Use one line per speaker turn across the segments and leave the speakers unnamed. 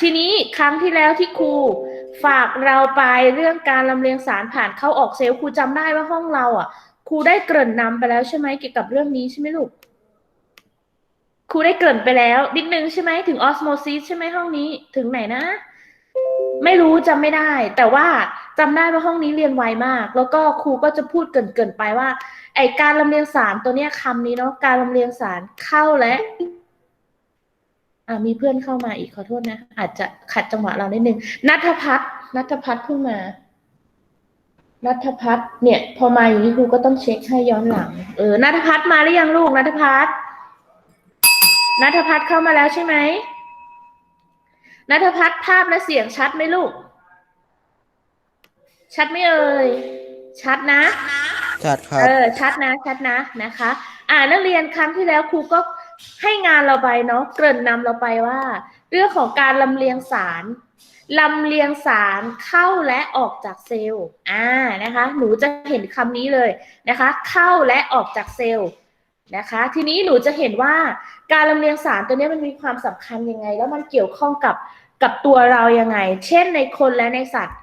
ทีนี้ครั้งที่แล้วที่ครูฝากเราไปเรื่องการลำเลียงสารผ่านเข้าออกเซลล์ครูจำได้ว่าห้องเราอะครูได้เกริ่นนำไปแล้วใช่ไหมเกี่ยวกับเรื่องนี้ใช่ไหมลูกครูได้เกริ่นไปแล้วนิดนึงใช่ไหมถึงออสโมซิสใช่ไหมห้องนี้ถึงไหนนะ ไม่รู้จำไม่ได้ แต่ว่าจำได้ว่าห้องนี้เรียนไวมาก แล้วก็ครูก็จะพูดเกรินๆไปว่า ไอการลำเลียงสารตัวเนี้ยคำนี้เนาะการลำเลียงสารเข้าและ อ่ามีเพื่อนเข้ามาอีกขอโทษนะ อาจจะขัดจังหวะเรานิดนึงนัทพัฒน์นัทพัฒน์เพิ่งมานัทพัฒน์เนี่ย พอมาอย่างนี้ครูก็ต้องเช็คให้ย้อนหลัง เออนัทพัฒน์มาหรือยังลูกนัทพัฒน์นัทพัฒน์เข้ามาแล้วใช่ไหมนัทพัฒน์ภาพและเสียงชัดไหมลูก ชัดไหมเอ่ยชัดนะ
ชัดครั
เอบอชัดนะชัดนะนะคะ อ่านักเรียนครั้งที่แล้วครูก็ ให้งานเราไปเนาะเกริ่นนำเราไปว่า เรื่องของการลำเลียงสารลำเลียงสารเข้าและออกจากเซลล์อ่านะคะ หนูจะเห็นคำนี้เลยนะคะ เข้าและออกจากเซลล์นะคะ ทีนี้หนูจะเห็นว่าการลำเลียงสารตัวนี้มันมีความสำคัญยังไง แล้วมันเกี่ยวข้องกับกับตัวเรายังไง เช่นในคนและในสัตว์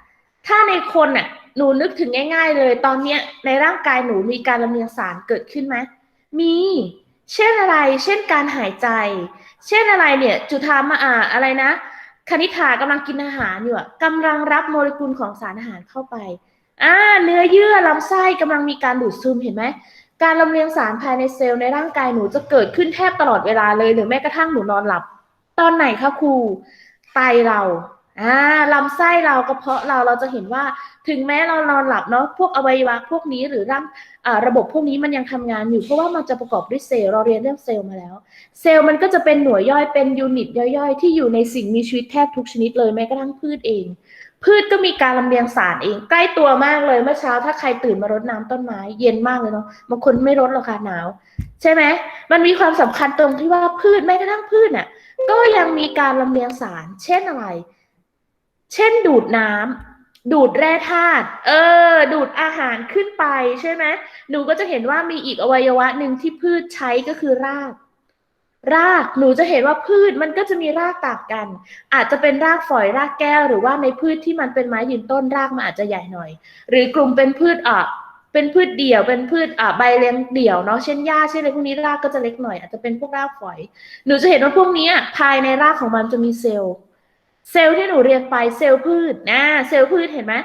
ถ้าในคนน่ะหนูนึกถึงง่าย ๆ เลย ตอนเนี้ยในร่างกายหนูมีการลำเลียงสารเกิดขึ้นไหมมี เช่นอะไร เช่นการหายใจ เช่นอะไรเนี่ย จุธามาอ่าอะไรนะ คณิ t ากำลังกินอาหารอยู่อะกำลังรับโมเลกุลของสารอาหารเข้าไปอ่าเนื้อเยื่อลำไส้กำลังมีการดูดซึมเห็นไหมการลำเลียงสารภายในเซลล์ในร่างกายหนูจะเกิดขึ้นแทบตลอดเวลาเลยหรือแม้กระทั่งหนูนอนหลับ ตอนไหนคะครูไตเรา อ่าลำไส้เรากระเพาะเราเราจะเห็นว่าถึงแม้เรานอนหลับเนาะพวกอวัยวะพวกนี้หรือร่างระบบพวกนี้มันยังทำงานอยู่เพราะว่ามันจะประกอบด้วยเซลล์เราเรียนเรื่องเซลล์มาแล้ว เซลล์มันก็จะเป็นหน่วยย่อยเป็นยูนิตย่อยๆ ที่อยู่ในสิ่งมีชีวิตแทบทุกชนิดเลยแม้กระทั่งพืชเอง พืชก็มีการลำเลียงสารเอง ใกล้ตัวมากเลยเมื่อเช้าถ้าใครตื่นมารดน้ำต้นไม้ เย็นมากเลยเนาะบางคนไม่รดหรอกค่ะหนาว ใช่ไหมมันมีความสำคัญตรงที่ว่าพืชแม้กระทั่งพืชน่ะก็ยังมีการลำเลียงสาร เช่นอะไร เช่นดูดน้ำดูดแร่ธาตุเออ ดูดอาหารขึ้นไปใช่ไหมหนูก็จะเห็นว่ามีอีกอวัยวะหนึ่งที่พืชใช้ก็คือราก รากหนูจะเห็นว่าพืชมันก็จะมีรากต่างกัน อาจจะเป็นรากฝอยรากแก้ว หรือว่าในพืชที่มันเป็นไม้ยืนต้นรากมันอาจจะใหญ่หน่อย หรือกลุ่มเป็นพืชอะเป็นพืชเดี่ยว เป็นพืชอะใบเลี้ยงเดี่ยวเนาะ เช่นหญ้า เช่นอะไรพวกนี้รากก็จะเล็กหน่อย อาจจะเป็นพวกรากฝอย หนูจะเห็นว่าพวกนี้ภายในรากของมันจะมีเซลล์ เซลล์ที่หนูเรียนไปเซลล์พืชนะเซลล์พืชเห็นไหม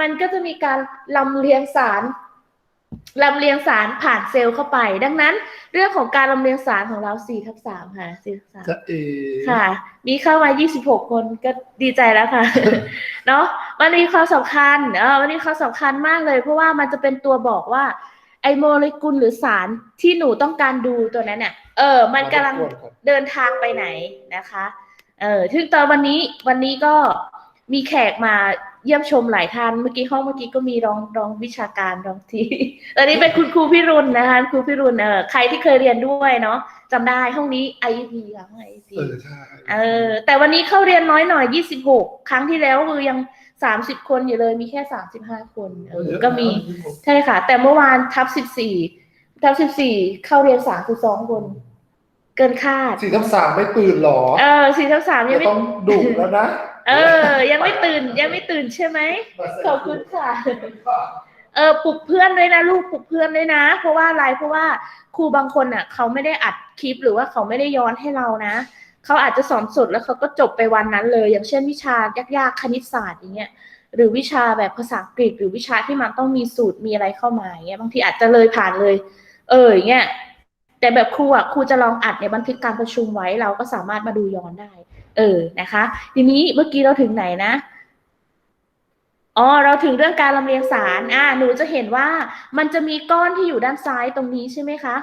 มันก็จะมีการลำเลียงสารลำเลียงสารผ่านเซลล์เข้าไป ดังนั้น เรื่องของการลำเลียงสารของเรา4ทับ3ค่ะ4ทับ3
จะเอ
ค่ะ มีเข้ามา26คนก็ดีใจแล้วค่ะ เนาะมันมีความสำคัญเออมันมีความสำคัญมากเลย เพราะว่ามันจะเป็นตัวบอกว่า ไอโมเลกุลหรือสารที่หนูต้องการดูตัวนั้นเนี่ยเออ มันกำลังเดินทางไปไหนนะคะ เออถึงตอนวันนี้วันนี้ก็มีแขกมาเยี่ยมชมหลายท่าน เมื่อกี้ห้องเมื่อกี้ก็มีรองรองวิชาการรองทีตอนนี้เป็นคุณครูพิรุณนะคะครูพิรุณเออใครที่เคยเรียนด้วยเนาะจำได้ห้องนี้ IEP ค่ะห้อง IEP
เออใช่
เออแต่วันนี้เข้าเรียนน้อยหน่อยยี่สิบหกครั้งที่แล้วคือยังสามสิบคนอยู่เลยมีแค่สามสิบห้าคนเออก็มีใช่ค่ะ แต่เมื่อวานทับสิบสี่ทับสิบสี่เข้าเรียนสามสิบสองคน เกินคาด
สี่ทับสามไม่ตื่นหรอ
เออสี่ทับสามยัง
จะ
ไม่
ต้องดุแล้วนะ
เออ ยังไม่ตื่นยังไม่ตื่นใช่ไหมขอบคุณค่ะ เออปลุกเพื่อนด้วยนะลูกปลุกเพื่อนด้วยนะ เพราะว่าอะไรเพราะว่าครูบางคนอะ เขาไม่ได้อัดคลิปหรือว่าเขาไม่ได้ย้อนให้เรานะเขาอาจจะสอนสดแล้วเขาก็จบไปวันนั้นเลย อย่างเช่นวิชายากๆคณิตศาสตร์อย่างเงี้ยหรือวิชาแบบภาษาอังกฤษ หรือวิชาที่มันต้องมีสูตรมีอะไรเข้ามาอย่างเงี้ยบางทีอาจจะเลยผ่านเลย เอออย่างเงี้ย แต่แบบครูอะครูจะลองอัดในบันทึกการประชุมไว้เราก็สามารถมาดูย้อนได้ เออนะคะ ทีนี้เมื่อกี้เราถึงไหนนะอ๋อเราถึงเรื่องการลำเลียงสารอ่าหนูจะเห็นว่ามันจะมีก้อนที่อยู่ด้านซ้ายตรงนี้ใช่ไหมคะ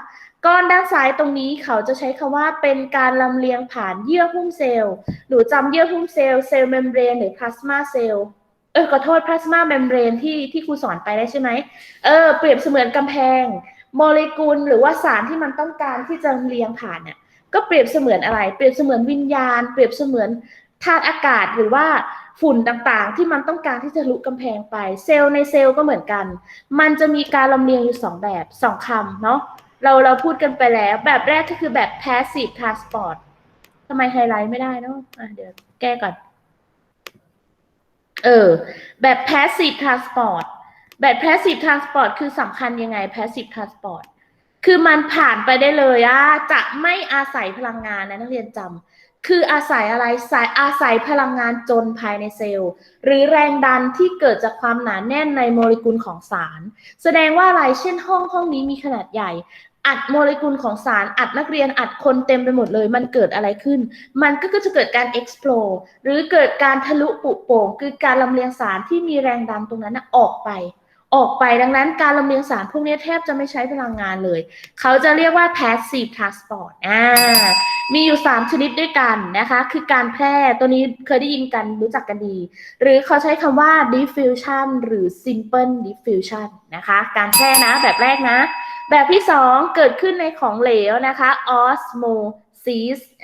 ก้อนด้านซ้ายตรงนี้เขาจะใช้คำว่าเป็นการลำเลียงผ่านเยื่อหุ้มเซลล์ หนูจำเยื่อหุ้มเซลล์เซลล์เมมเบรนหรือพลาสมาเซลล์ เออขอโทษพลาสมาเมมเบรนที่ที่ครูสอนไปได้ใช่ไหมเออเปรียบเสมือนกำแพง โมเลกุลหรือว่าสารที่มันต้องการที่จะเลียงผ่านเนี่ยก็เปรียบเสมือนอะไร เปรียบเสมือนวิญญาณ เปรียบเสมือนธาตุอากาศหรือว่าฝุ่นต่างๆ ที่มันต้องการที่จะลุกกำแพงไป เซลล์ในเซลล์ก็เหมือนกัน มันจะมีการลำเลียงอยู่สองแบบสองคำเนาะเราเราพูดกันไปแล้ว แบบแรกก็คือแบบ passive transport ทำไมไฮไลท์ไม่ได้เนาะะเดี๋ยวแก้ก่อน เออ แบบ passive transport แบบ passive transport คือสำคัญยังไง passive transport คือมันผ่านไปได้เลยอะจะไม่อาศัยพลังงานนะนักเรียนจำคืออาศัยอะไรสายอาศัยพลังงานจนภายในเซลล์ หรือแรงดันที่เกิดจากความหนาแน่นในโมเลกุลของสาร แสดงว่าอะไรเช่นห้องห้องนี้มีขนาดใหญ่อัดโมเลกุลของสารอัดนักเรียนอัดคนเต็มไปหมดเลย มันเกิดอะไรขึ้น มันก็จะเกิดการ explode หรือเกิดการทะลุปุโป่งคือการลำเลียงสารที่มีแรงดันตรงนั้นออกไป ออกไปดังนั้นการลำเลียงสารพวกนี้แทบจะไม่ใช้พลังงานเลย เขาจะเรียกว่า passive transport อ่ามีอยู่ 3 ชนิดด้วยกันนะคะ คือการแพร่ตัวนี้เคยได้ยินกันรู้จักกันดี หรือเขาใช้คำว่า diffusion หรือ simple diffusion นะคะ การแพร่นะแบบแรกนะ แบบที่ 2 เกิดขึ้นในของเหลวนะคะ osmosis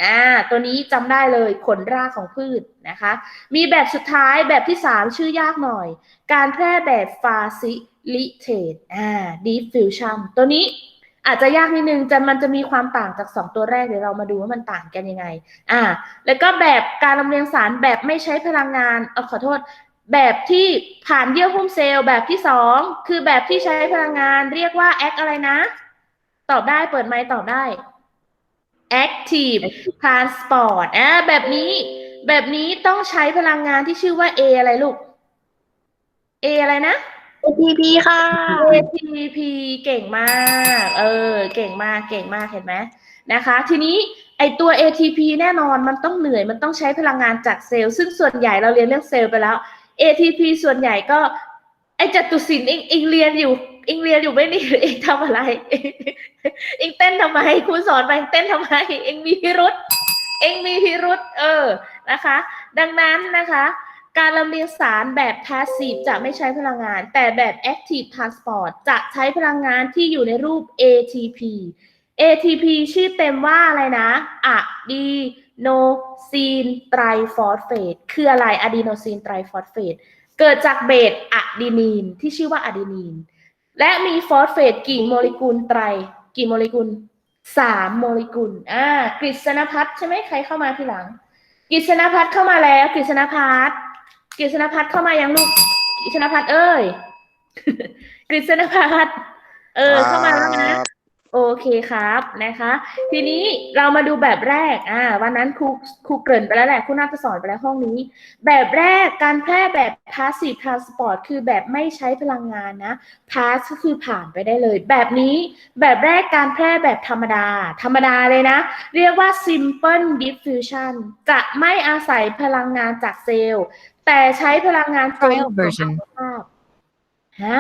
อ่า ตัวนี้จำได้เลยขนรากของพืชนะคะ มีแบบสุดท้ายแบบที่ 3 ชื่อยากหน่อย การแพร่แบบ facilitate อ่า diffusion ตัวนี้อาจจะยากนิดนึงจะมันจะมีความต่างจาก 2 ตัวแรกเดี๋ยวเรามาดูว่ามันต่างกันยังไง อ่า แล้วก็แบบการลำเลียงสารแบบไม่ใช้พลังงานเออขอโทษ แบบที่ผ่านเยื่อหุ้มเซลล์แบบที่สองคือแบบที่ใช้พลังงานเรียกว่า act อะไรนะ ตอบได้เปิดไมค์ตอบได้ active transport อ่าแบบนี้ แบบนี้ต้องใช้พลังงานที่ชื่อว่า A อะไรลูก A อะไรนะ
ATP ค่ะ
ATP เก่งมาก เออ เก่งมาก เก่งมากเห็นไหมนะคะ ทีนี้ไอตัว ATP แน่นอนมันต้องเหนื่อย มันต้องใช้พลังงานจากเซลล์ ซึ่งส่วนใหญ่เราเรียนเรื่องเซลล์ไปแล้ว ATP ส่วนใหญ่ก็ ไอจตุสินเองเองเรียนอยู่เองเรียนอยู่ไม่นี่เองทำอะไรเองเต้นทำไมครูสอนไปเต้นทำไมเองมีพิรุษเองมีพิรุษเออนะคะ ดังนั้นนะคะ การลำเลียงสารแบบ passive จะไม่ใช้พลังงาน แต่แบบ active transport จะใช้พลังงานที่อยู่ในรูป ATP ATP ชื่อเต็มว่าอะไรนะอะดีโนซีนไตรฟอสเฟตคืออะไรอะดีโนซีนไตรฟอสเฟตเกิดจากเบสอะดีนีนที่ชื่อว่าอะดีนีน และมีฟอสเฟตกี่โมเลกุลไตร กี่โมเลกุลสามโมเลกุลอ่ากฤษณพัฒน์ใช่ไหมใครเข้ามาทีหลังกฤษณพัฒน์เข้ามาแล้วกฤษณพัฒน์กฤษณพัฒน์เข้ามายังลูกกฤษณพัฒน์เอ้ยกฤษณพัฒน์เออเข้ามาแล้วนะ โอเคครับนะคะ ทีนี้เรามาดูแบบแรกอ่าวันนั้นครูครูเกริ่นไปแล้วแหละครูน่าจะสอนไปแล้วห้องนี้ แบบแรกการแพร่แบบ passive transport คือแบบไม่ใช้พลังงานนะ pass ก็คือผ่านไปได้เลย แบบนี้แบบแรกการแพร่แบบธรรมดา ธรรมดาเลยนะ เรียกว่า simple diffusion จะไม่อาศัยพลังงานจากเซลล์ แต่ใช้พลังงานจน
Trial version
ของอนุภาพฮะ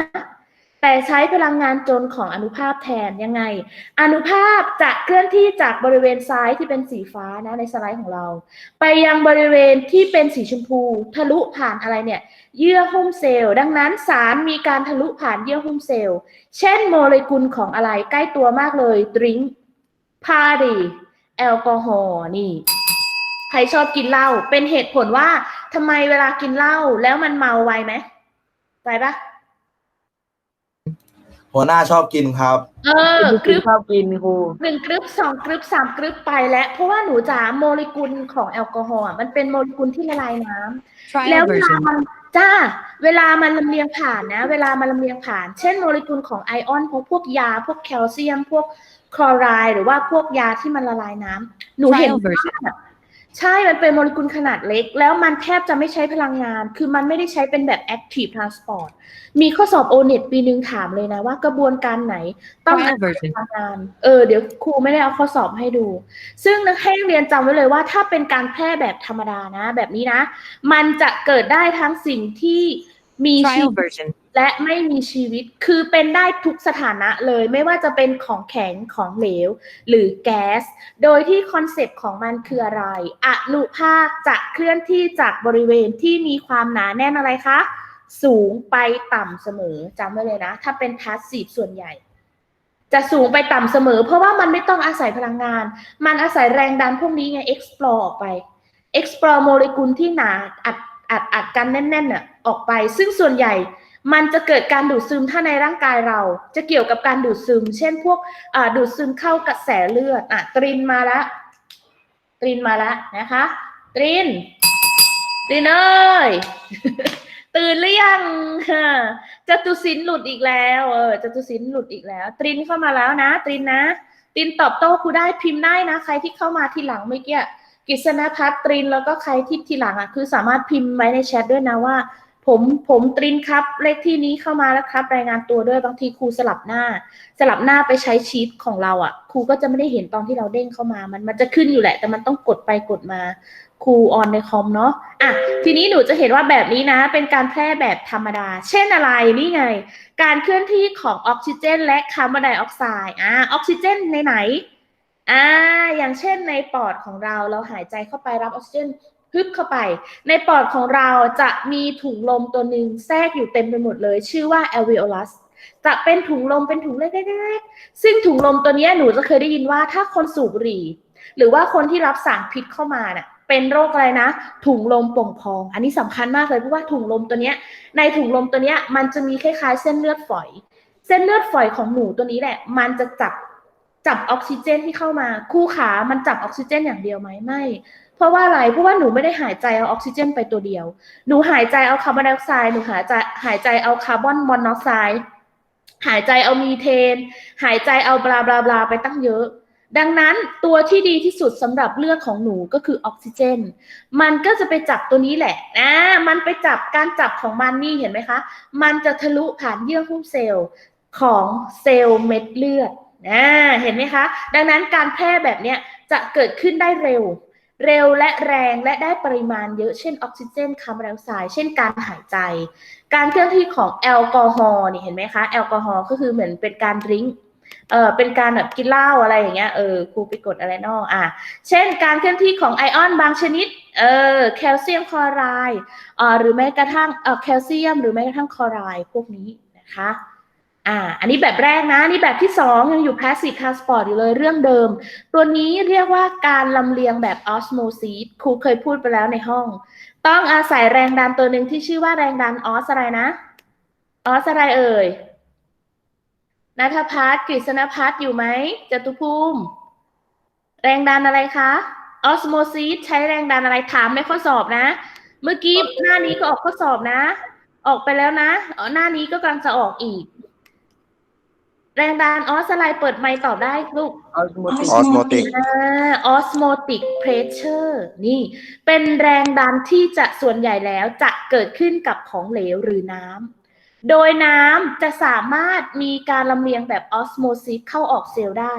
แต่ใช้พลังงานจนของอนุภาพแทนยังไง อนุภาพจะเคลื่อนที่จากบริเวณซ้ายที่เป็นสีฟ้านะในสไลด์ของเรา ไปยังบริเวณที่เป็นสีชมพูทะลุผ่านอะไรเนี่ย เยื่อหุ้มเซลล์ดังนั้นสารมีการทะลุผ่านเยื่อหุ้มเซลล์ เช่นโมเลกุลของอะไรใกล้ตัวมากเลยดริงก์พาดีแอลกอฮอล์นี่ใครชอบกินเหล้าเป็นเหตุผลว่าทำไมเวลากินเหล้าแล้วมันเมาไวไหมไวปะ
หัวหน้าชอบกินครับ
เออกรึบ
ชอบกินครู
หนึ่งกรึบสองกรึบสามกรึบไปแล้ว เพราะว่าหนูจ๋าโมเลกุลของแอลกอฮอล์อะมันเป็นโมเลกุลที่ละลายน้ำแล้ว
Trial
เวลา
version
มันจ้า เวลามันลำเลียงผ่านนะ เวลามันลำเลียงผ่าน เช่นโมเลกุลของไอออนพวกพวกยา พวกแคลเซียม พวกคลอไรด์หรือว่าพวกยาที่มันละลายน้ำหนูเห็น
Trial version
ว่า ใช่มันเป็นโมเลกุลขนาดเล็ก แล้วมันแทบจะไม่ใช้พลังงาน คือมันไม่ได้ใช้เป็นแบบ active transport มีข้อสอบโอเน็ตปีหนึ่งถามเลยนะว่ากระบวนการไหนต้อง
Trial version
พลังงาน เออ เดี๋ยวครูไม่ได้เอาข้อสอบให้ดู ซึ่งนักให้เรียนจำไว้เลยว่า ถ้าเป็นการแพร่แบบธรรมดานะ แบบนี้นะ มันจะเกิดได้ทั้งสิ่งที่มีชีวิต และไม่มีชีวิตคือเป็นได้ทุกสถานะเลย ไม่ว่าจะเป็นของแข็งของเหลว หรือแก๊ส โดยที่คอนเซปต์ของมันคืออะไรอนุภาคจะเคลื่อนที่จากบริเวณที่มีความหนาแน่นอะไรคะ สูงไปต่ำเสมอจำไว้เลยนะ ถ้าเป็นพาสซีฟส่วนใหญ่ จะสูงไปต่ำเสมอ เพราะว่ามันไม่ต้องอาศัยพลังงาน มันอาศัยแรงดันพวกนี้ไง explore ออกไป explore โมเลกุลที่หนาอัดอัดอัดกันแน่นๆน่ะออกไป ซึ่งส่วนใหญ่ มันจะเกิดการดูดซึมถ้าในร่างกายเรา จะเกี่ยวกับการดูดซึม เช่นพวกดูดซึมเข้ากระแสเลือดอะตรินมาแล้วตรินมาแล้วนะคะตรินตรินเอ้ยตื่นหรือยังจตุสินหลุดอีกแล้วเออจตุสินหลุดอีกแล้ว ตรินเข้ามาแล้วนะ ตรินนะ ตรินตอบโต้ครูได้พิมพ์ได้นะ ใครที่เข้ามาทีหลังเมื่อกี้กฤษณพัฒน์ตรินแล้วก็ใครที่ทีหลังอะคือสามารถพิมพ์ไว้ในแชทด้วยนะว่า ผมผมตรินครับ เลขที่นี้เข้ามาแล้วครับ รายงานตัวด้วยบางทีครูสลับหน้า สลับหน้าไปใช้ชีตของเราอะครูก็จะไม่ได้เห็นตอนที่เราเด้งเข้ามา มันมันจะขึ้นอยู่แหละ แต่มันต้องกดไปกดมาครูออนในคอมเนาะอะทีนี้หนูจะเห็นว่าแบบนี้นะ เป็นการแพร่แบบธรรมดา เช่นอะไรนี่ไง การเคลื่อนที่ของออกซิเจน และคาร์บอนไดออกไซด์อ่าออกซิเจนในไหนอ่าอย่างเช่นในปอดของเราเราหายใจเข้าไปรับออกซิเจน ฮึบเข้าไป ในปอดของเราจะมีถุงลมตัวหนึ่งแทรกอยู่เต็มไปหมดเลย ชื่อว่า alveolus จะเป็นถุงลมเป็นถุงเล็กๆซึ่งถุงลมตัวนี้หนูจะเคยได้ยินว่าถ้าคนสูบบุหรี่ หรือว่าคนที่รับสารพิษเข้ามาเน่ะเป็นโรคอะไรนะ ถุงลมโป่งพอง อันนี้สำคัญมากเลยเพราะว่าถุงลมตัวเนี้ย ในถุงลมตัวเนี้ยมันจะมีคล้ายๆ เส้นเลือดฝอย เส้นเลือดฝอยของหนูตัวนี้แหละ มันจะจับจับออกซิเจนที่เข้ามา คู่ขา มันจับออกซิเจนอย่างเดียวไหมไม่ เพราะว่าอะไร เพราะว่าหนูไม่ได้หายใจเอาออกซิเจนไปตัวเดียว หนูหายใจเอาคาร์บอนไดออกไซด์ หนูหายใจหายใจเอาคาร์บอนมอนอกไซด์ หายใจเอามีเทน หายใจเอาบลาบลาบลาไปตั้งเยอะ ดังนั้นตัวที่ดีที่สุดสำหรับเลือดของหนูก็คือออกซิเจน มันก็จะไปจับตัวนี้แหละนะมันไปจับการจับของมันนี่เห็นไหมคะ มันจะทะลุผ่านเยื่อหุ้มเซลล์ของเซลล์เม็ดเลือดนะเห็นไหมคะ ดังนั้นการแพร่แบบเนี้ยจะเกิดขึ้นได้เร็ว เร็วและแรงและได้ปริมาณเยอะเช่นออกซิเจนคาร์บอนไดออกไซด์เช่นการหายใจ การเคลื่อนที่ของแอลกอฮอล์นี่เห็นไหมคะแอลกอฮอล์ก็คือเหมือนเป็นการดริงเออเป็นการแบบกินเหล้าอะไรอย่างเงี้ยเออครูไปกดอะไรนอกอะเช่นการเคลื่อนที่ของไอออนบางชนิดเออแคลเซียมคลอไรด์อ่าหรือแม้กระทั่งเออแคลเซียม หรือแม้กระทั่งคลอไรด์พวกนี้นะคะ อ่า อันนี้แบบแรกนะ นี่แบบที่สองยังอยู่ passive transport อยู่เลยเรื่องเดิม ตัวนี้เรียกว่าการลำเลียงแบบ osmosis ครูเคยพูดไปแล้วในห้อง ต้องอาศัยแรงดันตัวหนึ่งที่ชื่อว่าแรงดันออสอะไรนะ ออสอะไรเอ่ยนัทพัฒน์กฤษณพัฒน์อยู่ไหมจตุภูมิ แรงดันอะไรคะออสโมซิสใช้แรงดันอะไรถามในข้อสอบนะ เมื่อกี้หน้านี้ก็ออกข้อสอบนะ ออกไปแล้วนะหน้านี้ก็กำลังจะออกอีก แรงดันออสอะไรเปิดไมค์ตอบได้ลูก
ออสโมติก
อ่า osmotic pressure นี่ เป็นแรงดันที่จะส่วนใหญ่แล้วจะเกิดขึ้นกับของเหลวหรือน้ำ โดยน้ำจะสามารถมีการลำเลียงแบบ osmosis เข้าออกเซลล์ได้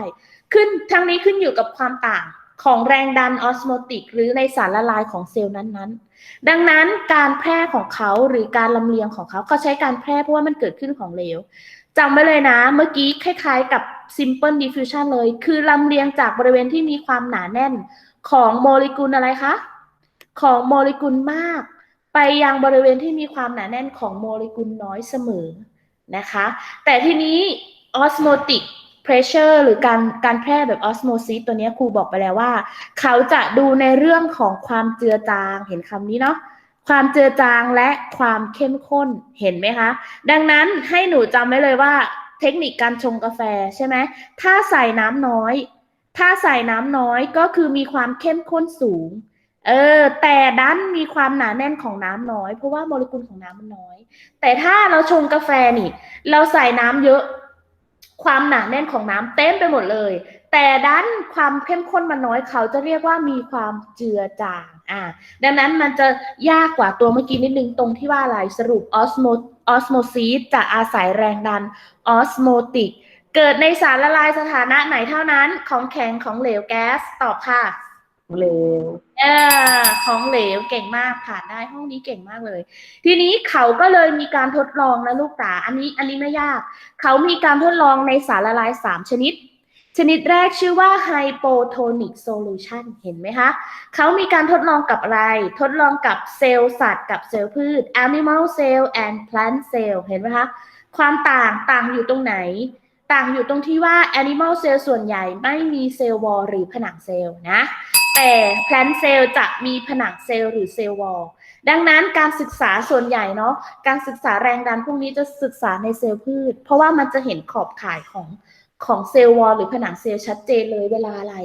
ขึ้นทั้งนี้ขึ้นอยู่กับความต่างของแรงดัน osmotic หรือในสารละลายของเซลล์นั้นๆ ดังนั้นการแพร่ของเขาหรือการลำเลียงของเขาเขาใช้การแพร่เพราะว่ามันเกิดขึ้นของเหลว จำไว้เลยนะ เมื่อกี้คล้ายๆกับ simple diffusion เลย คือลำเลียงจากบริเวณที่มีความหนาแน่นของโมเลกุลอะไรคะ ของโมเลกุลมาก ไปยังบริเวณที่มีความหนาแน่นของโมเลกุลน้อยเสมอนะคะ แต่ทีนี้ osmotic pressure หรือการการแพร่แบบ osmosis ตัวนี้ครูบอกไปแล้วว่า เขาจะดูในเรื่องของความเจือจางเห็นคำนี้เนาะ ความเจือจางและความเข้มข้นเห็นไหมคะ ดังนั้นให้หนูจำไว้เลยว่า เทคนิคการชงกาแฟใช่ไหมถ้าใส่น้ำน้อย ถ้าใส่น้ำน้อยก็คือมีความเข้มข้นสูงเออแต่ดันมีความหนาแน่นของน้ำน้อย เพราะว่าโมเลกุลของน้ำมันน้อย แต่ถ้าเราชงกาแฟนี่ เราใส่น้ำเยอะ ความหนาแน่นของน้ำเต็มไปหมดเลย แต่ดันความเข้มข้นมันน้อยเขาจะเรียกว่ามีความเจือจาง อ่าดังนั้นมันจะยากกว่าตัวเมื่อกี้นิดนึงตรงที่ว่าอะไรสรุปออสโมออสโมซีสจะอาศัยแรงดันออสโมติกเกิดในสารละลายสถานะไหนเท่านั้นของแข็งของเหลวแก๊สตอบค่ะ
เร็ว
เออของเหลวเก่งมากผ่านได้ห้องนี้เก่งมากเลย ทีนี้เขาก็เลยมีการทดลองนะลูกตาอันนี้อันนี้ไม่ยาก เขามีการทดลองในสารละลาย3ชนิด ชนิดแรกชื่อว่า hypotonic solution เห็นไหมคะ เขามีการทดลองกับอะไร ทดลองกับเซลล์สัตว์กับเซลล์พืช animal cell and plant cell เห็นไหมคะ ความต่างต่างอยู่ตรงไหน ต่างอยู่ตรงที่ว่า animal cell ส่วนใหญ่ไม่มีเซลล์วอลหรือผนังเซลล์นะ แต่ plant cell จะมีผนังเซลล์หรือเซลล์วอลดังนั้นการศึกษาส่วนใหญ่เนาะ การศึกษาแรงดันพวกนี้จะศึกษาในเซลล์พืช เพราะว่ามันจะเห็นขอบข่ายของ ของเซลล์วอลหรือผนังเซลล์ชัดเจนเลยเวลาอะไร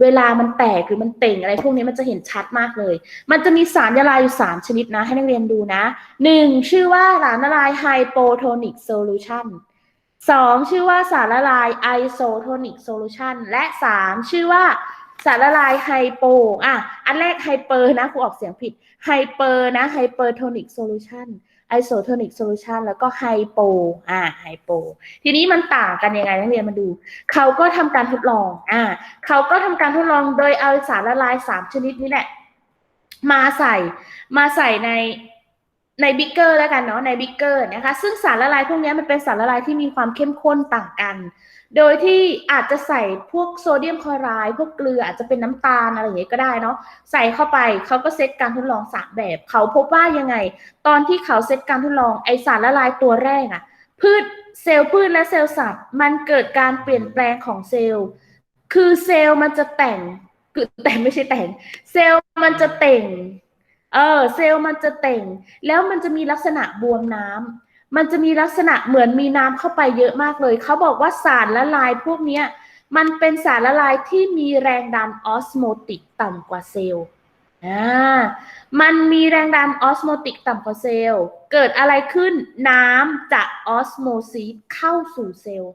เวลามันแตกหรือมันเต่งอะไร พวกนี้มันจะเห็นชัดมากเลย มันจะมีสารละลายอยู่สามชนิดนะ ให้นักเรียนดูนะหนึ่งชื่อว่าสารละลายไฮโปโทนิกโซลูชันสองชื่อว่าสารละลายไอโซโทนิกโซลูชันและสามชื่อว่าสารละลายไฮโปอะอันแรกไฮเปอร์นะครูออกเสียงผิดไฮเปอร์นะไฮเปอร์โทนิกโซลูชัน อโซเทนิกโซลูชันแล้วก็ไฮโปอ่าไฮโปทีนี้มันต่างกันยังไงนักเรียนมาดู เขาก็ทำการทดลองอ่าเขาก็ทำการทดลองโดยเอาสารละลายสามชนิดนี้แหละ มาใส่มาใส่ในในบิ๊กเกอร์แล้วกันเนาะในบิ๊กเกอร์นะคะซึ่งสารละลายพวกนี้มันเป็นสารละลายที่มีความเข้มข้นต่างกัน โดยที่อาจจะใส่พวกโซเดียมคลอไรด์พวกเกลืออาจจะเป็นน้ำตาลอะไรอย่างเงี้ยก็ได้เนาะใส่เข้าไปเขาก็เซตการทดลองสามแบบ เขาพบว่ายังไง ตอนที่เขาเซตการทดลองไอสารละลายตัวแรกอะพืชเซลล์พืชและเซลล์สัตว์ มันเกิดการเปลี่ยนแปลงของเซลล์ คือเซลล์มันจะแต่งคือแต่งไม่ใช่แต่ง เซลล์มันจะเต่งเออเซลล์มันจะเต่ง แล้วมันจะมีลักษณะบวมน้ำ มันจะมีลักษณะเหมือนมีน้ำเข้าไปเยอะมากเลย เขาบอกว่าสารละลายพวกเนี้ยมันเป็นสารละลายที่มีแรงดันออสโมติกต่ำกว่าเซลล์อ่ามันมีแรงดันออสโมติกต่ำกว่าเซลล์ เกิดอะไรขึ้นน้ำจะออสโมซิสเข้าสู่เซลล์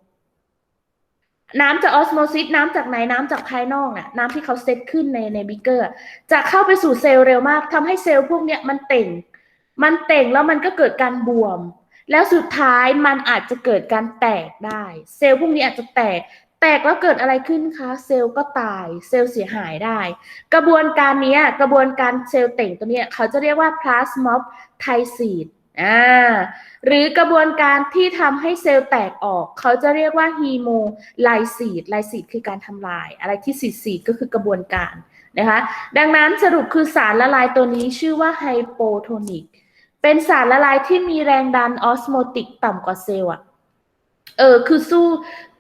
น้ำจากออสโมซิสน้ำจากไหนน้ำจากภายนอกน่ะน้ำที่เขาเซตขึ้นในในบิกเกอร์ จะเข้าไปสู่เซลล์เร็วมากทำให้เซลล์พวกเนี้ยมันเต่ง มันเต่งแล้วมันก็เกิดการบวม แล้วสุดท้ายมันอาจจะเกิดการแตกได้ เซลล์พวกนี้อาจจะแตก แตกแล้วเกิดอะไรขึ้นคะ เซลล์ก็ตาย เซลล์เสียหายได้ กระบวนการนี้กระบวนการเซลล์เต่งตัวนี้เขาจะเรียกว่า plasmophysis อ่าหรือกระบวนการที่ทำให้เซลล์แตกออก เขาจะเรียกว่า hemolysis ไลซิสคือการทำลาย อะไรที่สีสีก็คือกระบวนการนะคะ ดังนั้นสรุปคือสารละลายตัวนี้ชื่อว่าไฮโปโทนิก เป็นสารละลายที่มีแรงดันออสโมติกต่ำกว่าเซลล์อะเออ คือสู้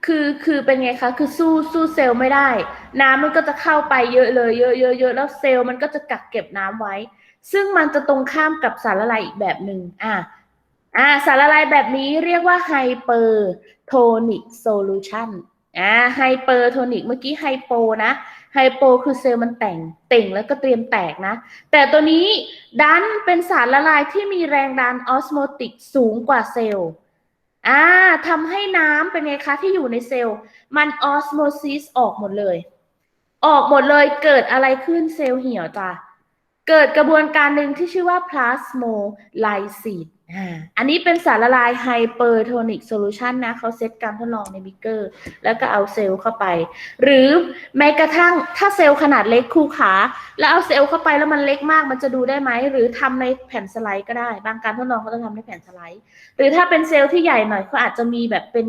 คือ คือเป็นไงคะ คือสู้ สู้เซลล์ไม่ได้ น้ำมันก็จะเข้าไปเยอะเลย เยอะเยอะเยอะแล้วเซลล์มันก็จะกักเก็บน้ำไว้ ซึ่งมันจะตรงข้ามกับสารละลายอีกแบบหนึ่งอ่าอ่า สารละลายแบบนี้เรียกว่าไฮเปอร์โทนิกโซลูชันอ่า ไฮเปอร์โทนิก เมื่อกี้ไฮโปนะ ไฮโปคือเซลล์มันแต่งเต่งแล้วก็เตรียมแตกนะ แต่ตัวนี้ดันเป็นสารละลายที่มีแรงดันออสโมติกสูงกว่าเซลล์อ่าทำให้น้ำเป็นไงคะที่อยู่ในเซลล์ มันออสโมซิสออกหมดเลย ออกหมดเลยเกิดอะไรขึ้นเซลล์เหี่ยวจ้ะเกิดกระบวนการหนึ่งที่ชื่อว่า plasmolysis อันนี้เป็นสารละลาย hypertonic solution นนะเขาเซตการทดลองในบิ๊กเกอร์ แล้วก็เอาเซลล์เข้าไป หรือแม้กระทั่งถ้าเซลล์ขนาดเล็กคูขา แล้วเอาเซลล์เข้าไปแล้วมันเล็กมากมันจะดูได้ไหม หรือทำในแผ่นสไลด์ก็ได้ บางการทดลองเขาจะทำในแผ่นสไลด์ หรือถ้าเป็นเซลล์ที่ใหญ่หน่อยเขาอาจจะมีแบบเป็น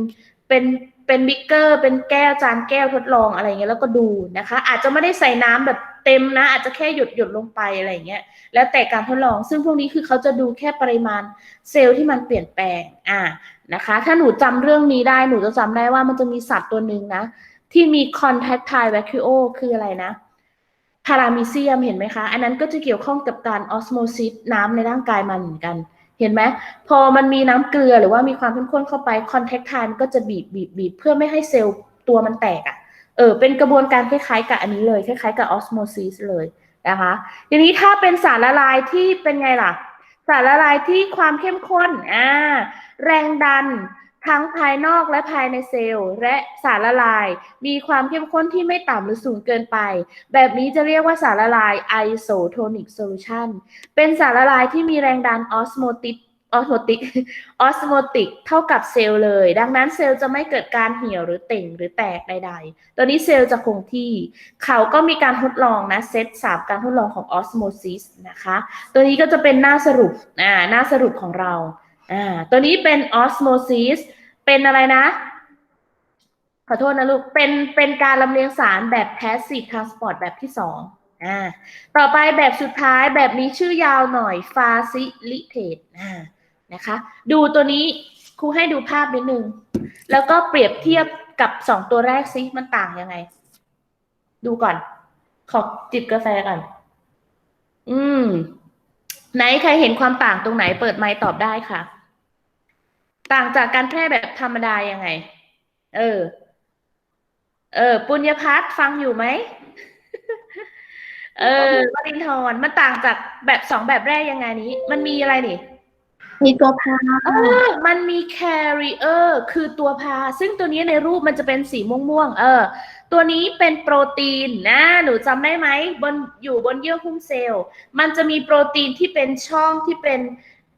เป็นเป็นบิ๊กเกอร์เป็นแก้วจานแก้วทดลองอะไรเงี้ยแล้วก็ดูนะคะ อาจจะไม่ได้ใส่น้ำแบบ เต็มนะ อาจจะแค่หยดหยดลงไปอะไรเงี้ยแล้วแต่การทดลองซึ่งพวกนี้คือเขาจะดูแค่ปริมาณเซลล์ที่มันเปลี่ยนแปลงอ่านะคะ ถ้าหนูจำเรื่องนี้ได้หนูจะจำได้ว่ามันจะมีสัตว์ตัวหนึ่งนะ ที่มี contractile vacuole คืออะไรนะพารามิเซียมเห็นไหมคะ อันนั้นก็จะเกี่ยวข้องกับการออสโมซิสน้ำในร่างกายมันเหมือนกัน เห็นไหมพอมันมีน้ำเกลือหรือว่ามีความเข้มข้นเข้าไปคอนแทคไทม์ก็จะบีบบีบบีบเพื่อไม่ให้เซลล์ตัวมันแตกอะ่ะ เออเป็นกระบวนการคล้ายๆกับอันนี้เลย คล้ายๆกับออสโมซิสเลยนะคะทีนี้ถ้าเป็นสารละลายที่เป็นไงล่ะ สารละลายที่ความเข้มข้นอ่าแรงดันทั้งภายนอกและภายในเซลล์ และสารละลาย มีความเข้มข้นที่ไม่ต่ำหรือสูงเกินไป แบบนี้จะเรียกว่าสารละลายไอโซโทนิกโซลูชันเป็นสารละลายที่มีแรงดันออสโมติก ออสโมติกออสโมติกเท่ากับเซลล์เลย ดังนั้นเซลล์จะไม่เกิดการเหี่ยวหรือเต่งหรือแตกใดๆ ตัวนี้เซลล์จะคงที่ เขาก็มีการทดลองนะเซตสามการทดลองของออสโมซิสนะคะ ตัวนี้ก็จะเป็นหน้าสรุปอ่าหน้าสรุปของเราอ่าตัวนี้เป็นออสโมซิสเป็นอะไรนะ ขอโทษนะลูก เป็นเป็นการลำเลียงสารแบบ passive transport แบบที่สองอ่าต่อไปแบบสุดท้ายแบบนี้ชื่อยาวหน่อย facilitate อ่า นะคะ ดูตัวนี้ครูให้ดูภาพนิดนึง แล้วก็เปรียบเทียบกับสองตัวแรกซิมันต่างยังไง ดูก่อน ขอจิบกาแฟก่อน อืม ไหนใครเห็นความต่างตรงไหนเปิดไมค์ตอบได้ค่ะ ต่างจากการแพร่แบบธรรมดายังไง เออ เออ ปุญญพัฒน์ฟังอยู่ไหม เออวรินทร์มันต่างจากแบบสองแบบแรกยังไงนี้ มันมีอะไรนี่
มีตัวพา
เออมันมี carrier คือตัวพา ซึ่งตัวนี้ในรูปมันจะเป็นสีม่วงๆ เออ ตัวนี้เป็นโปรตีนนะ หนูจำได้ไหมบนอยู่บนเยื่อหุ้มเซลล์ มันจะมีโปรตีนที่เป็นช่องที่เป็น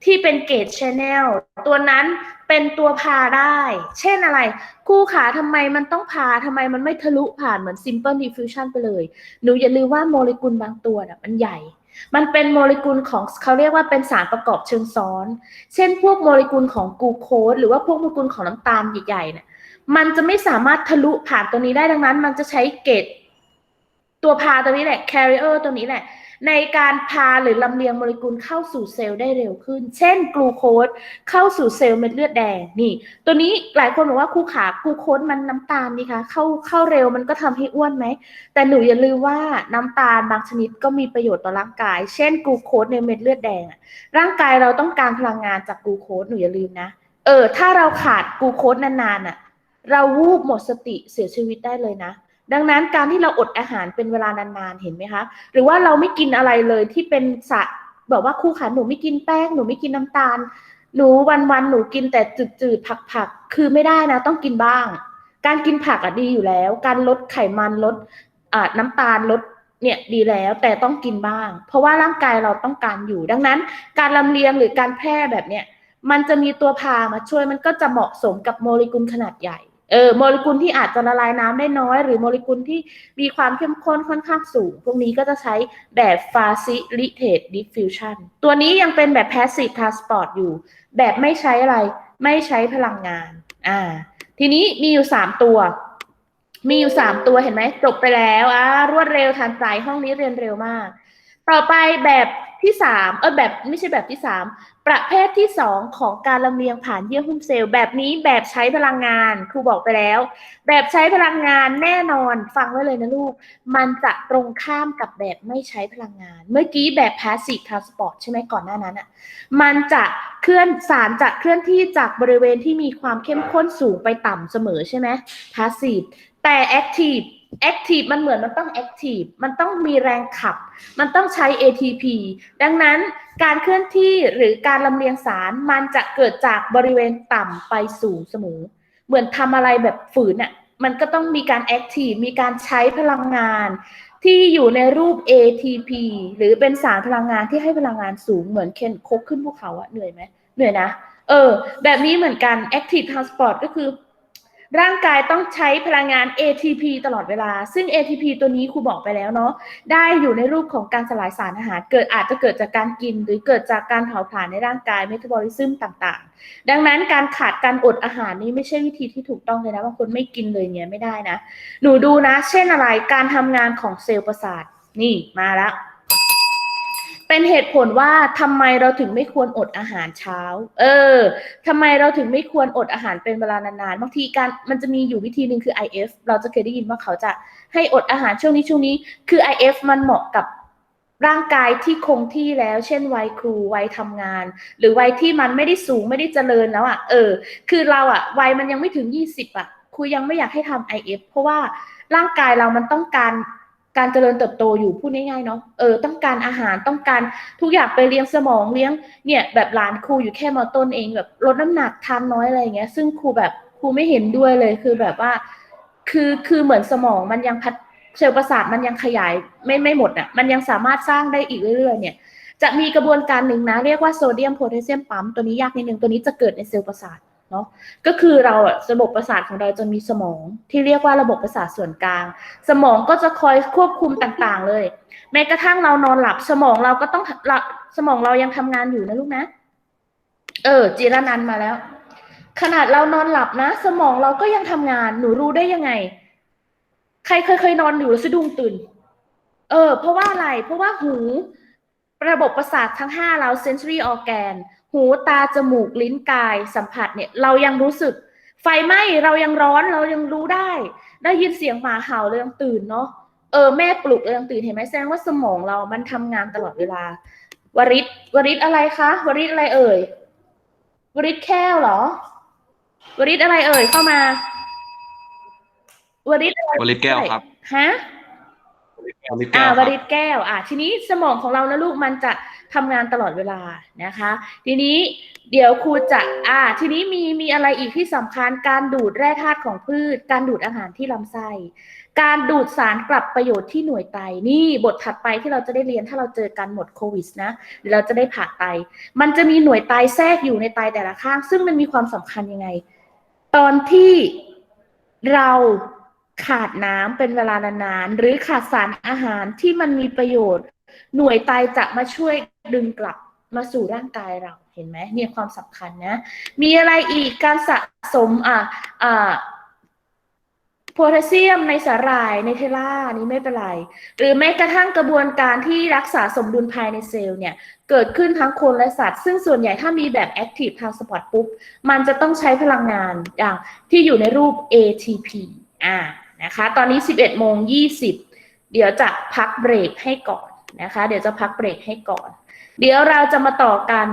ที่เป็นเกตชแนลตัวนั้นเป็นตัวพาได้ เช่นอะไรครูขาทำไมมันต้องพาทำไมมันไม่ทะลุผ่านเหมือน simple diffusion ไปเลย หนูอย่าลืมว่าโมเลกุลบางตัวนะมันใหญ่ มันเป็นโมเลกุลของเขาเรียกว่าเป็นสารประกอบเชิงซ้อน เช่น พวกโมเลกุลของกลูโคสหรือว่าพวกโมเลกุลของน้ำตาลใหญ่ๆเนี่ยมันจะไม่สามารถทะลุผ่านตัวนี้ได้ดังนั้น มันจะใช้เกตตัวพาตัวนี้แหละ carrier ตัวนี้แหละ ในการพาหรือลำเลียงโมเลกุลเข้าสู่เซลล์ได้เร็วขึ้น เช่น กลูโคสเข้าสู่เซลล์เม็ดเลือดแดงนี่ ตัวนี้หลายคนบอกว่าครูขากลูโคสมันน้ำตาลนี่คะเข้าเข้าเร็วมันก็ทำให้อ้วนไหม แต่หนูอย่าลืมว่าน้ำตาลบางชนิดก็มีประโยชน์ต่อร่างกาย เช่น กลูโคสในเม็ดเลือดแดงอะร่างกายเราต้องการพลังงานจากกลูโคสหนูอย่าลืมนะ เออ ถ้าเราขาดกลูโคสนานๆอะ เราวูบหมดสติเสียชีวิตได้เลยนะ ดังนั้นการที่เราอดอาหารเป็นเวลานานๆ เห็นไหมคะ หรือว่าเราไม่กินอะไรเลยที่เป็นสะบอกว่าครูขาหนูไม่กินแป้งหนูไม่กินน้ำตาล หนูวันๆหนูกินแต่จืดๆผักๆ คือไม่ได้นะต้องกินบ้าง การกินผักอะดีอยู่แล้ว การลดไขมันลดน้ำตาลลดเนี่ยดีแล้วแต่ต้องกินบ้าง เพราะว่าร่างกายเราต้องการอยู่ ดังนั้น การลำเลียงหรือการแพร่แบบเนี้ยมันจะมีตัวพามาช่วยมันก็จะเหมาะสมกับโมเลกุลขนาดใหญ่ เออโมเลกุลที่อาจจะละลายน้ำได้น้อย หรือโมเลกุลที่มีความเข้มข้นค่อนข้างสูง พวกนี้ก็จะใช้แบบ facilitated diffusion ตัวนี้ยังเป็นแบบ passive transport อยู่ แบบไม่ใช้อะไร ไม่ใช้พลังงาน อ่า ทีนี้มีอยู่สามตัว มีอยู่สามตัวเห็นไหมจบไปแล้วอ่ารวดเร็วทันใจห้องนี้เรียนเร็วมาก ต่อไปแบบ ที่สามเออแบบไม่ใช่แบบที่สามประเภทที่สองของการลำเลียงผ่านเยื่อหุ้มเซลล์แบบนี้แบบใช้พลังงานครูบอกไปแล้ว แบบใช้พลังงานแน่นอนฟังไว้เลยนะลูก มันจะตรงข้ามกับแบบไม่ใช้พลังงาน เมื่อกี้แบบ passive transport ใช่ไหมก่อนหน้านั้นอะมันจะเคลื่อนสารจะเคลื่อนที่จากบริเวณที่มีความเข้มข้นสูงไปต่ำเสมอใช่ไหม passive แต่ active active มันเหมือนมันต้อง active มันต้องมีแรงขับ มันต้องใช้ ATP ดังนั้นการเคลื่อนที่หรือการลำเลียงสารมันจะเกิดจากบริเวณต่ำไปสูงเสมอ เหมือนทำอะไรแบบฝืนอะมันก็ต้องมีการ active มีการใช้พลังงาน ที่อยู่ในรูป ATP หรือเป็นสารพลังงานที่ให้พลังงานสูงเหมือนเคนคกขึ้นภูเขาอะเหนื่อยไหมเหนื่อยนะ เออ แบบนี้เหมือนกัน active transport ก็คือ ร่างกายต้องใช้พลังงาน ATP ตลอดเวลา ซึ่ง ATP ตัวนี้ครูบอกไปแล้วเนาะ ได้อยู่ในรูปของการสลายสารอาหาร เกิดอาจจะเกิดจากการกิน หรือเกิดจากการเผาผลาญในร่างกายเมตาบอลิซึมต่างๆ ดังนั้นการขาดการอดอาหารนี่ไม่ใช่วิธีที่ถูกต้องเลยนะ บางคนไม่กินเลยเนี่ยไม่ได้นะ หนูดูนะ เช่นอะไร การทำงานของเซลล์ประสาท นี่มาแล้ว เป็นเหตุผลว่าทำไมเราถึงไม่ควรอดอาหารเช้า เออทำไมเราถึงไม่ควรอดอาหารเป็นเวลานานๆ บางทีการมันจะมีอยู่วิธีหนึ่งคือ IF เราจะเคยได้ยินว่าเขาจะให้อดอาหารช่วงนี้ช่วงนี้ คือ IF มันเหมาะกับร่างกายที่คงที่แล้ว เช่นวัยครูวัยทำงาน หรือวัยที่มันไม่ได้สูงไม่ได้เจริญแล้วอะ เออ คือเราอะ วัยมันยังไม่ถึงยี่สิบอะครูยังไม่อยากให้ทำ IF เพราะว่าร่างกายเรามันต้องการ การเจริญเติบโตอยู่พูดง่ายๆเนาะเออต้องการอาหารต้องการทุกอย่างไปเลี้ยงสมองเลี้ยงเนี่ยแบบหลานครูอยู่แค่มอต้นเองแบบลดน้ำหนักทานน้อยอะไรเงี้ย ซึ่งครูแบบครูไม่เห็นด้วยเลยคือแบบว่า คือคือเหมือนสมองมันยังพัฒเซลล์ประสาทมันยังขยายไม่ไม่หมดอะมันยังสามารถสร้างได้อีกเรื่อยๆ เนี่ย จะมีกระบวนการหนึ่งนะ เรียกว่าโซเดียมโพแทสเซียมปั๊มตัวนี้ยากนิดนึงตัวนี้จะเกิดในเซลล์ประสาท เนาะก็คือเราอะระบบประสาทของเราจะมีสมองที่เรียกว่าระบบประสาทส่วนกลาง สมองก็จะคอยควบคุมต่างๆ เลย แม้กระทั่งเรานอนหลับ สมองเราก็ต้องสมองเรายังทำงานอยู่นะลูกนะ เออ จีรนันมาแล้ว ขนาดเรานอนหลับนะ สมองเราก็ยังทำงาน หนูรู้ได้ยังไง ใครเคยเคยนอนอยู่แล้วสะดุ้งตื่น เออ เพราะว่าอะไร เพราะว่าหู ระบบประสาททั้งห้าเรา sensory organ หูตา จมูก ลิ้นกาย สัมผัสเนี่ย เรายังรู้สึก ไฟไหม้เรายังร้อนเรายังรู้ได้ ได้ยินเสียงหมาเห่าเรายังตื่นเนาะเออแม่ปลุกเรายังตื่นเห็นไหมแสดงว่าสมองเรามันทำงานตลอดเวลาวริศวริศอะไรคะวริศอะไรเอ่ยวริศแค้วเหรอวริศอะไรเอ่ยเข้ามาวริศอะไร
วลิตแก้วครับ
ฮะ
วลิตแก้
อ่าว
ควรับ
ริตแก้ว อ่าทีนี้สมองของเรานะลูกมันจะทำงานตลอดเวลานะคะ ทีนี้เดี๋ยวครูจะอ่า ทีนี้มีมีอะไรอีกที่สำคัญการดูดแร่ธาตุของพืช การดูดอาหารที่ลำไส้ การดูดสารกลับประโยชน์ที่หน่วยไตนี่บทถัดไปที่เราจะได้เรียนถ้าเราเจอกันหมดโควิดนะเราจะได้ผ่าไต มันจะมีหน่วยไตแทรกอยู่ในไตแต่ละข้าง ซึ่งมันมีความสำคัญยังไง ตอนที่เรา ขาดน้ำเป็นเวลานานๆ หรือขาดสารอาหารที่มันมีประโยชน์ หน่วยไตจะมาช่วยดึงกลับมาสู่ร่างกายเราเห็นไหมเนี่ยความสำคัญนะ มีอะไรอีกการสะสมอ่าอ่าโพแทสเซียมในสาหร่ายในเทล่านี่ไม่เป็นไร หรือแม้กระทั่งกระบวนการที่รักษาสมดุลภายในเซลล์เนี่ยเกิดขึ้นทั้งคนและสัตว์ ซึ่งส่วนใหญ่ถ้ามีแบบ Active Transport ปุ๊บ มันจะต้องใช้พลังงานอย่างที่อยู่ในรูป ATP อ่านะคะ ตอนนี้ 11โมง20 เดี๋ยวจะพักเบรกให้ก่อนนะคะ เดี๋ยวจะพักเบรกให้ก่อน เดี๋ยวเราจะมาต่อกัน